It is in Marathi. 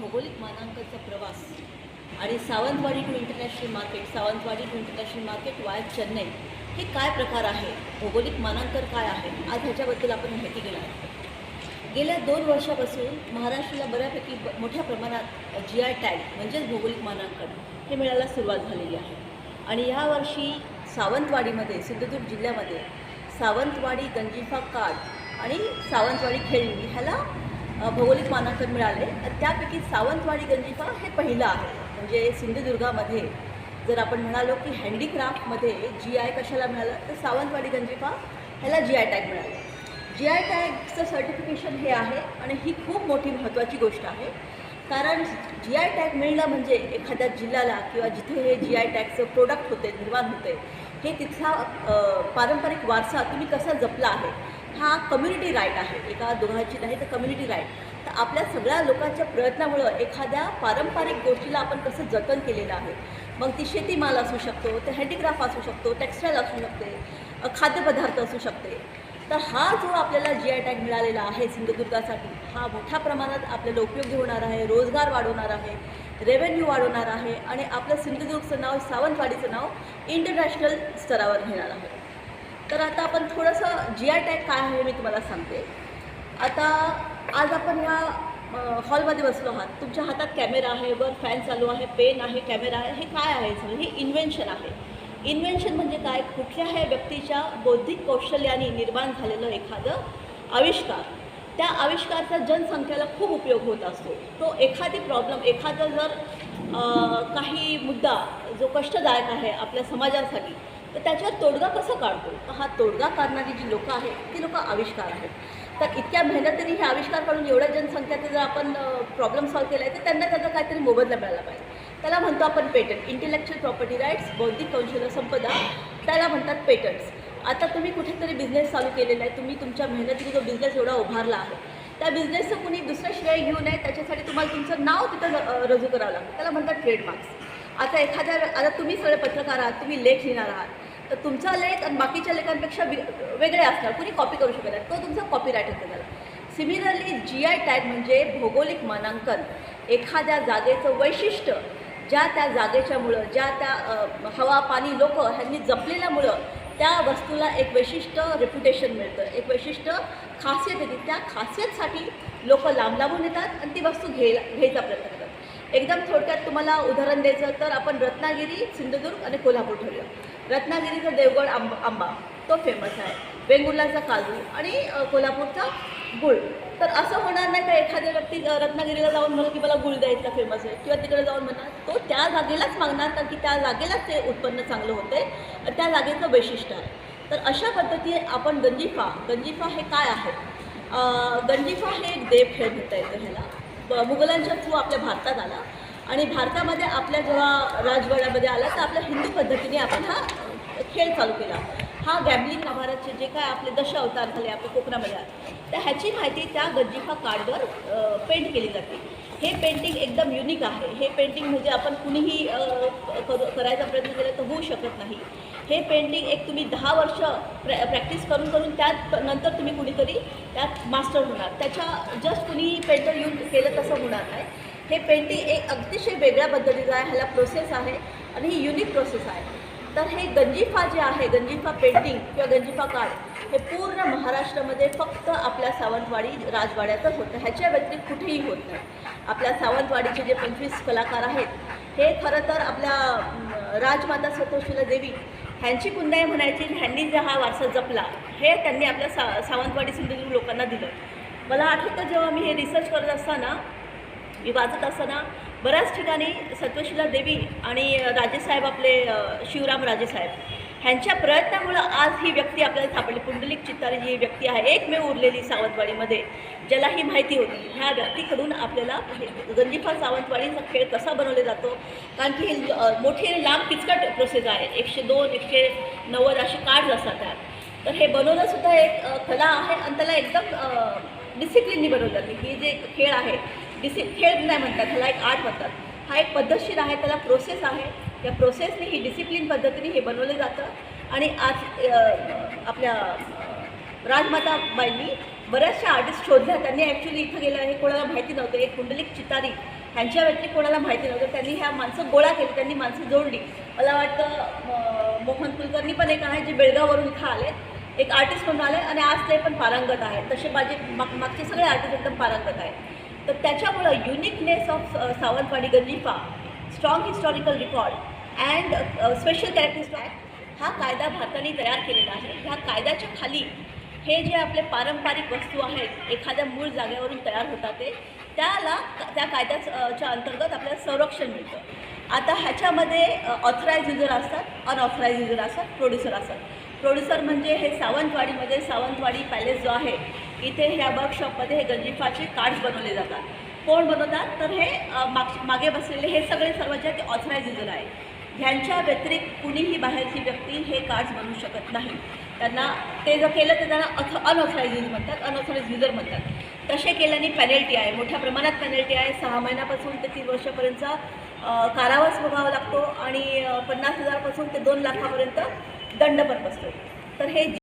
भौगोलिक मानांकनचा प्रवास. आणि Sawantwadi to international market Sawantwadi to international market via Chennai हे काय प्रकार आहे? भौगोलिक मानांकन काय आहे? आज ह्याच्याबद्दल आपण माहिती घेणार आहोत. गेल्या दोन वर्षापासून महाराष्ट्राला बऱ्यापैकी मोठ्या प्रमाणात जी आय टॅग म्हणजेच भौगोलिक मानांकन हे मिळायला सुरुवात झालेली आहे. आणि यावर्षी सावंतवाडीमध्ये सिंधुदुर्ग जिल्ह्यामध्ये सावंतवाडी गंजिफा कार्ड आणि सावंतवाडी खेळणी ह्याला भौगोलिक मानांकन मिळाले. तर त्यापैकी सावंतवाडी गंजिफा हे पहिलं आहे. म्हणजे सिंधुदुर्गामध्ये जर आपण म्हणालो की हँडीक्राफ्टमध्ये जी आय कशाला मिळालं तर सावंतवाडी गंजिफा ह्याला जी आय टॅग मिळालं. जी आय टॅगचं सर्टिफिकेशन हे आहे आणि ही खूप मोठी महत्त्वाची गोष्ट आहे. कारण जी आय टॅग मिळणं म्हणजे एखाद्या जिल्ह्याला किंवा जिथे हे जी आय टॅगचं प्रोडक्ट होते निर्माण होते हे तिथला पारंपरिक वारसा तुम्ही कसा जपला आहे हा कम्युनिटी राईट आहे. एका दोघांची नाही तर कम्युनिटी राईट तर आपल्या सगळ्या लोकांच्या प्रयत्नामुळं एखाद्या पारंपरिक गोष्टीला आपण कसं जतन केलेलं आहे. मग ती शेतीमाल असू शकतो ते हँडीक्राफ्ट असू शकतो टेक्स्टाईल असू शकते खाद्यपदार्थ असू शकते. तर हा जो आपल्याला जी आय टॅग मिळालेला आहे सिंधुदुर्गासाठी हा मोठ्या प्रमाणात आपल्याला उपयोगी होणार आहे रोजगार वाढवणार आहे रेव्हेन्यू वाढवणार आहे आणि आपलं सिंधुदुर्गचं नाव सावंतवाडीचं नाव इंटरनॅशनल स्तरावर घेणार आहे. तर आता आपण थोडंसं जी आय टॅग काय आहे मी तुम्हाला सांगते. आता आज आपण ह्या हॉलमध्ये बसलो आहात. तुमच्या हातात कॅमेरा आहे वर फॅन चालू आहे पेन आहे कॅमेरा आहे. हे काय आहे? सगळं हे इन्व्हेन्शन आहे. इन्व्हेन्शन म्हणजे काय? कुठल्याही व्यक्तीच्या बौद्धिक कौशल्याने निर्माण झालेलं एखादं आविष्कार. त्या आविष्काराचा जनसंख्येला खूप उपयोग होत असतो. तो एखादी प्रॉब्लेम एखादा जर काही मुद्दा जो कष्टदायक आहे आपल्या समाजासाठी तर त्याच्यावर तोडगा कसा काढतो? तर हा तोडगा काढणारी जी लोकं आहेत ती लोकं आविष्कार आहेत. तर इतक्या मेहनतीने हे आविष्कार काढून एवढ्या जनसंख्याचे जर आपण प्रॉब्लेम सॉल्व्ह केला आहे तर त्यांना त्याचा काहीतरी मोबदला मिळाला पाहिजे. त्याला म्हणतो आपण पेटंट इंटेलेक्च्युअल प्रॉपर्टी राईट्स बौद्धिक कौशल्य संपदा त्याला म्हणतात पेटंट्स आता तुम्ही कुठेतरी बिझनेस चालू केलेला आहे तुम्ही तुमच्या मेहनतीने जो बिझनेस एवढा उभारला आहे त्या बिझनेसचं कुणी दुसरं श्रेय घेऊ नये त्याच्यासाठी तुम्हाला तुमचं नाव तिथं र- रजू करावं लागतं. त्याला म्हणतात ट्रेडमार्क्स आता एखाद्या आता तुम्ही सगळे पत्रकार आहात तुम्ही लेख लिहिणार आहात तर तुमचा लेख आणि बाकीच्या लेखांपेक्षा वेगळे असणार कुणी कॉपी करू शकत नाही तो तुमचा कॉपीराईट होतो त्याला. सिमिलरली जी आय टॅग म्हणजे भौगोलिक मानांकन एखाद्या जागेचं वैशिष्ट्य ज्या त्या जागेच्यामुळं ज्या त्या हवा पाणी लोक ह्यांनी जपलेल्यामुळं त्या वस्तूला एक वैशिष्ट्य रेप्युटेशन मिळतं. एक वैशिष्ट्य खासियत येते त्या खासियतसाठी लोक लांब लांबून येतात आणि ती वस्तू घ्यायला घ्यायचा प्रयत्न करतात. एकदम थोडक्यात तुम्हाला उदाहरण द्यायचं तर आपण रत्नागिरी सिंधुदुर्ग आणि कोल्हापूर ठेवलं रत्नागिरीचा देवगड आंब आंबा तो फेमस आहे. वेंगुर्लाचा काजू आणि कोल्हापूरचा गुळ. तर असं होणार नाही का एखाद्या व्यक्ती रत्नागिरीला जाऊन म्हणून की मला गुळ द्यायचा फेमस आहे किंवा तिकडे जाऊन म्हणणार तो त्या जागेलाच मागणार कारण की त्या जागेलाच ते उत्पन्न चांगलं होते त्या जागेचं वैशिष्ट्य आहे. तर अशा पद्धतीने आपण गंजिफा गंजिफा हे काय आहे? गंजिफा हे एक देव खेळ म्हणता येतं ह्याला. मुघलांच्या थ्रू आपल्या भारतात आला. आणि भारतामध्ये आपल्या जेव्हा राजवाड्यामध्ये आला तर आपल्या हिंदू पद्धतीने आपण हा खेळ चालू केला. हा गॅम्बलिंग महाराजचे जे काय आपले दश अवतार झाले आपल्या कोकणामध्ये तर ह्याची माहिती त्या गंजिफा कार्डवर पेंट केली जाते. हे पेंटिंग एकदम युनिक आहे. हे पेंटिंग म्हणजे आपण कुणीही करू करायचा प्रयत्न केला तर होऊ शकत नाही. हे पेंटिंग एक तुम्ही दहा वर्ष प्रॅ प्रॅक्टिस करून करून त्यात नंतर तुम्ही कुणीतरी त्यात मास्टर होणार. त्याच्या जस्ट कुणी पेंटर येऊन केलं तसं होणार नाही. हे पेंटिंग एक अतिशय वेगळ्या पद्धतीचं आहे. ह्याला प्रोसेस आहे आणि ही युनिक प्रोसेस आहे. तर हे गंजिफा जे आहे गंजिफा पेंटिंग किंवा गंजिफा कार्ड हे पूर्ण महाराष्ट्रामध्ये फक्त आपल्या सावंतवाडी राजवाड्यातच होतं. ह्याच्या व्यतिरिक्त कुठेही होत नाही. आपल्या सावंतवाडीचे जे पंचवीस कलाकार आहेत हे खरं तर आपल्या राजमाता सतोषीला देवी ह्यांची कुंदाई म्हणायची ह्यांनी जे हा वारसा जपला हे त्यांनी आपल्या सा सावंतवाडी सिंधुदुर्ग लोकांना दिलं. मला आठवतं जेव्हा मी हे रिसर्च करत असताना मी वाचत असताना बऱ्याच ठिकाणी सत्वशिला देवी आणि राजेसाहेब आपले शिवराम राजेसाहेब ह्यांच्या प्रयत्नामुळं आज ही व्यक्ती आपल्याला सापडली. पुंडलिक चित्तारी जी व्यक्ती आहे एकमेव उरलेली सावंतवाडीमध्ये ज्याला ही माहिती होती ह्या व्यक्तीकडून आपल्याला हे सावंतवाडीचा खेळ कसा बनवला जातो? कारण की ही मोठी लांब किचकट प्रोसेस आहे. एकशे दोन एकशे नव्वद असे कार्ड असतात त्यात. तर हे बनवणंसुद्धा एक कला आहे आणि त्याला एकदम डिसिप्लिननी बनवलं जाते. ही जे खेळ आहे डिसि खेळ नाही म्हणतात ह्याला एक आर्ट म्हणतात. हा एक पद्धतशीर आहे त्याला प्रोसेस आहे. त्या प्रोसेसने ही डिसिप्लिन पद्धतीने हे बनवलं जातं. आणि आज आपल्या राजमाताबाईंनी बऱ्याचशा आर्टिस्ट शोधल्या. त्यांनी ॲक्च्युली इथं गेलं हे कोणाला माहिती नव्हतं. एक कुंडलिक चितारी ह्यांच्या व्यतिरिक्त कोणाला माहिती नव्हतं. त्यांनी ह्या माणसं गोळा केली त्यांनी माणसं जोडली. मला वाटतं मोहन कुलकर्णी पण एक आहे जे बेळगाववरून इथं आले एक आर्टिस्ट म्हणून आले आणि आज ते पण पारंगत आहेत. तसे माझे मागचे सगळे आर्टिस्ट एकदम पारंगत आहेत. तर त्याच्यामुळं uniqueness of Sawantwadi गल्लीफा strong historical record and special characteristic act हा कायदा भारताने तयार केलेला आहे. ह्या कायद्याच्या खाली हे जे आपले पारंपरिक वस्तू आहेत एखाद्या मूळ जागेवरून तयार होतात ते त्याला त्या कायद्याच्या अंतर्गत आपल्याला संरक्षण मिळतं. आता ह्याच्यामध्ये ऑथराईज युजर असतात अनऑथराईज युजर असतात प्रोड्युसर असतात. प्रोड्युसर म्हणजे हे सावंतवाडीमध्ये सावंतवाडी पॅलेस जो आहे इथे ह्या वर्कशॉपमध्ये हे गंजिफाचे कार्ड्स बनवले जातात. कोण बनवतात? तर हे माग मागे बसलेले हे सगळे सर्व जे आहेत ते ऑथराईज युजर आहे. ह्यांच्या व्यतिरिक्त कुणीही बाहेरची व्यक्ती हे कार्ड्स बनवू शकत नाही. त्यांना ते जर केलं तर त्यांना अथ अनऑथराईज म्हणतात अनऑथराईज युजर म्हणतात. तसे केल्याने पेनल्टी आहे. मोठ्या प्रमाणात पेनल्टी आहे. सहा महिन्यापासून ते तीन वर्षापर्यंतचा कारावास भोगावा लागतो आणि पन्नास हजारपासून ते दोन लाखापर्यंत दंड पण बसतो तर हे